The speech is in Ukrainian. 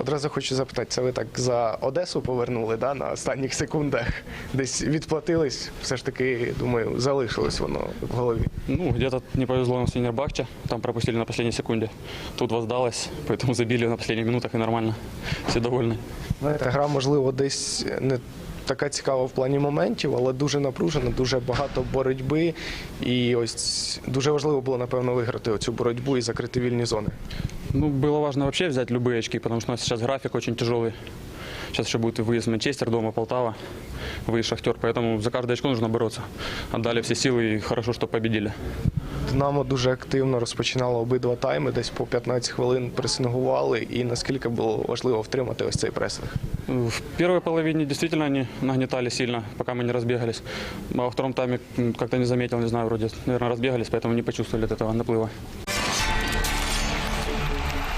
Одразу хочу запитати, це ви так за Одесу повернули да, на останніх секундах? Десь відплатились, все ж таки, думаю, залишилось воно в голові. Ну, где-то не повезло нам с Фенербахче, там пропустили на последней секунде. Тут воздалось, поэтому забили на последних минутах и нормально. Все довольны. Знаєте, гра, можливо, десь не така цікава в плані моментів, але дуже напружена, дуже багато боротьби. І ось дуже важливо було, напевно, виграти цю боротьбу і закрити вільні зони. Ну, было важно вообще взять любые очки, потому что у нас сейчас график очень тяжелый. Сейчас еще будет выезд в Манчестер, дома Полтава, выезд Шахтер, поэтому за каждое очко нужно бороться. Отдали все силы и хорошо, что победили. Динамо дуже активно розпочинало обидва тайми, десь по 15 хвилин пресингували. І наскільки було важливо втримати ось цей пресинг. В первой половине действительно они нагнетали сильно, пока мы не разбегались. А во втором тайме м, как-то не заметил, не знаю, вроде, наверное, разбегались, поэтому не почувствовали от этого наплыва.